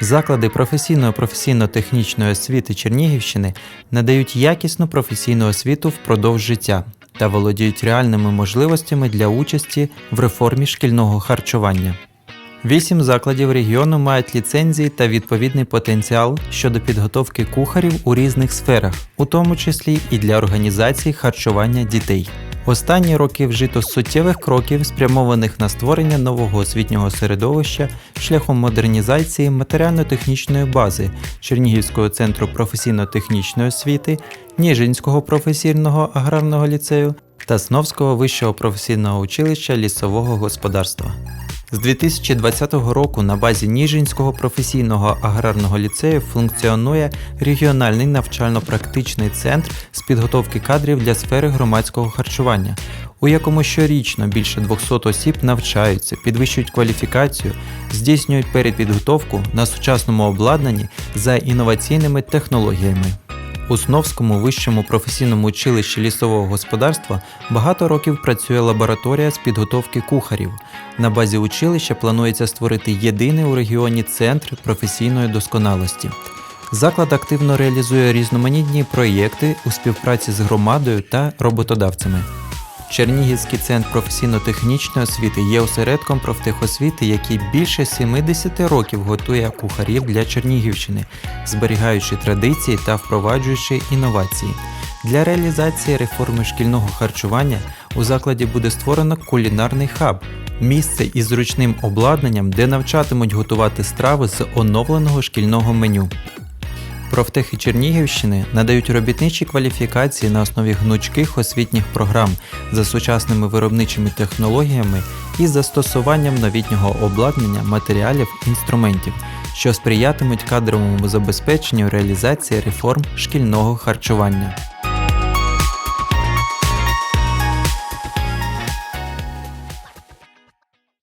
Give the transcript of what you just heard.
Заклади професійної професійно-технічної освіти Чернігівщини надають якісну професійну освіту впродовж життя та володіють реальними можливостями для участі в реформі шкільного харчування. Вісім закладів регіону мають ліцензії та відповідний потенціал щодо підготовки кухарів у різних сферах, у тому числі і для організації харчування дітей. Останні роки вжито суттєвих кроків, спрямованих на створення нового освітнього середовища шляхом модернізації матеріально-технічної бази Чернігівського центру професійно-технічної освіти, Ніжинського професійного аграрного ліцею та Сновського вищого професійного училища лісового господарства. З 2020 року на базі Ніжинського професійного аграрного ліцею функціонує регіональний навчально-практичний центр з підготовки кадрів для сфери громадського харчування, у якому щорічно більше 200 осіб навчаються, підвищують кваліфікацію, здійснюють перепідготовку на сучасному обладнанні за інноваційними технологіями. У Сновському вищому професійному училищі лісового господарства багато років працює лабораторія з підготовки кухарів. На базі училища планується створити єдиний у регіоні центр професійної досконалості. Заклад активно реалізує різноманітні проєкти у співпраці з громадою та роботодавцями. Чернігівський центр професійно-технічної освіти є осередком профтехосвіти, який більше 70 років готує кухарів для Чернігівщини, зберігаючи традиції та впроваджуючи інновації. Для реалізації реформи шкільного харчування у закладі буде створено кулінарний хаб місце із зручним обладнанням, де навчатимуть готувати страви з оновленого шкільного меню. Профтехи Чернігівщини надають робітничі кваліфікації на основі гнучких освітніх програм за сучасними виробничими технологіями і застосуванням новітнього обладнання, матеріалів, інструментів, що сприятимуть кадровому забезпеченню реалізації реформ шкільного харчування.